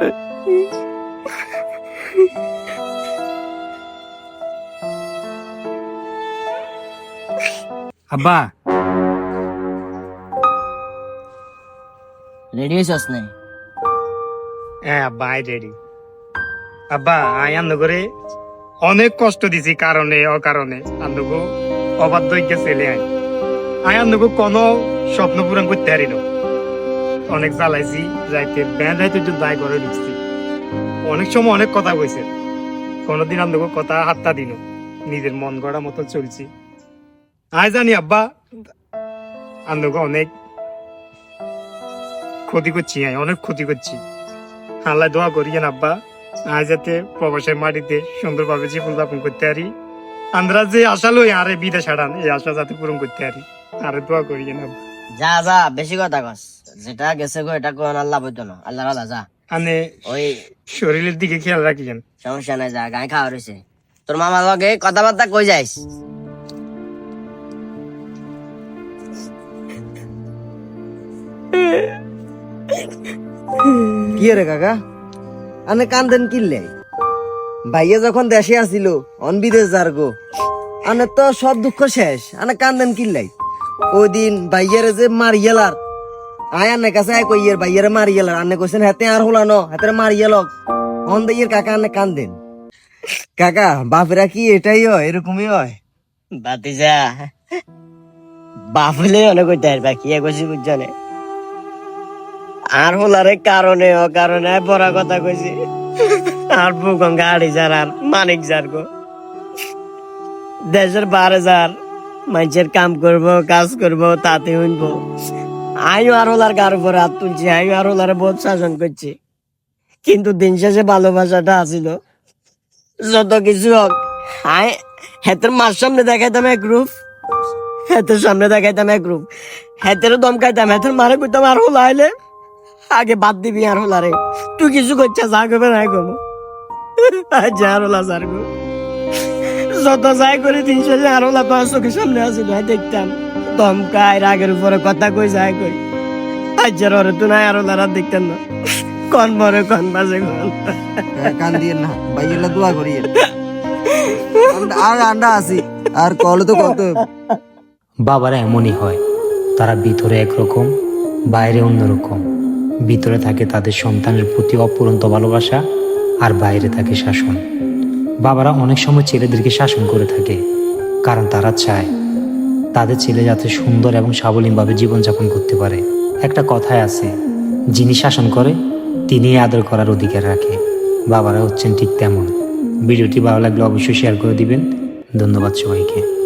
আব্বা। রেডি হয়েছস নাই হ্যাঁ আব্বা আই রেডি আব্বা আই করে অনেক কষ্ট দিছি কারণে অকারণে। আন্দগো অবাধ্য ছেলে আই। আই আন্দগো কোনো স্বপ্ন পূরণ করতে পারিল অনেক জ্বালাইছি যাইতে ব্যান যাইতে একটু দায় করে ঢুকছি। অনেক সময় অনেক কথা কইছে। কোনোদিন আন্দগো কথা হাতটা দিন নিজের মন গড়া মতো চলছি। আই জানি আব্বা। আন্দগো অনেক ক্ষতি করছি আই অনেক ক্ষতি করছি। আল্লাহ দোয়া করিয়েন আব্বা। আজ যাতে প্রবাসের মাটিতে সুন্দরভাবে জীবন যাপন করতে পারি। আমরা যে আশা লই আরে বিদেশ হারান এই আশা যাতে পূরণ করতে পারি। আরে দোয়া করিয়েন আব্বা। যা যা, বেশি কথা কস। যেটা গেছে গো এটা কোন আল্লাহ বইতো না। আল্লাহ রাজা যা। আনে ওই শরীরের দিকে খেয়াল রাখিয়েন সমস্যা নাই যা গায়ে খাওয়া রয়েছে তোর মামার লগে কথাবার্তা কই যাইস? কি রে কাকা? আনে কান্দেন কিনলে। ভাইয়া যখন দেশে আসিল অন বিদেশ যার গো। আনে তো সব দুঃখ শেষ আনে কান্দেন কিনলাই ওই দিন ভাইয়ারে যে মারিয়েলার আয় আনে কাছে আয় কইয়ের ভাইয়ারে মারিয়েলার আনে কইছেন, হাতে আর হলানো হাতে মারিয়েলক অন দিয়ে কাকা আনে কান্দেন কাকা, বাপেরা কি এটাই হয়, এরকমই হয়? বাতিজা বাফলে অনেক কইতে পারবা কি কইছি বুঝছনে আর হলারে কারণে ও কারণে বড় কথা কইছি। আর বুকম গাড়ি যার আর মানিক যার গো। দেশের বারে যার, মানুষের কাম করব, কাজ করব, তাতে হইব আইও আর হলার গার উপর হাত তুলছি আইও আর বহুত শাসন করছি। কিন্তু দিন শেষে ভালোবাসাটা আসিল। যত কিছু হোক আই হেতের মার সামনে দেখাইতাম এক রূপ, হেতের সামনে দেখাইতাম এক রূপ, হেতেরও দমকাইতাম, হেতের মারে কইতাম, আর হল আইলে? আগে বাদ দিবি আর হল আরে তুই কিছু করছিস, যা করবে নাই কম যা আর হলা সার যত যাই করে, দিন শেষে আর হলা তো চোখের সামনে আসিল দেখতাম। দমকাই রাগের উপরে কথা কই যাই কই। আজ্জার ওরে তুই নাই আর আর দেখতাম না। কন মরে কন বাজে কন। কান দিয়ে না ভাইয়েলা দোয়া করিয়ে আর আন্ডা আছি আর কল তো কত। বাবারা এমনই হয় তারা ভিতরে একরকম বাইরে অন্যরকম। ভিতরে থাকে তাদের সন্তানের প্রতি অপুরন্ত ভালোবাসা আর বাইরে থাকে শাসন। বাবারা অনেক সময় ছেলেদেরকে শাসন করে থাকে কারণ তারা চায় তাদের ছেলে যাতে সুন্দর এবং সাবলীনভাবে জীবনযাপন করতে পারে। একটা কথায় আছে, যিনি শাসন করে তিনি আদর করার অধিকার রাখে। বাবারা হচ্ছেন ঠিক তেমন। ভিডিওটি ভালো লাগলে অবশ্যই শেয়ার করে দিবেন। ধন্যবাদ সবাইকে।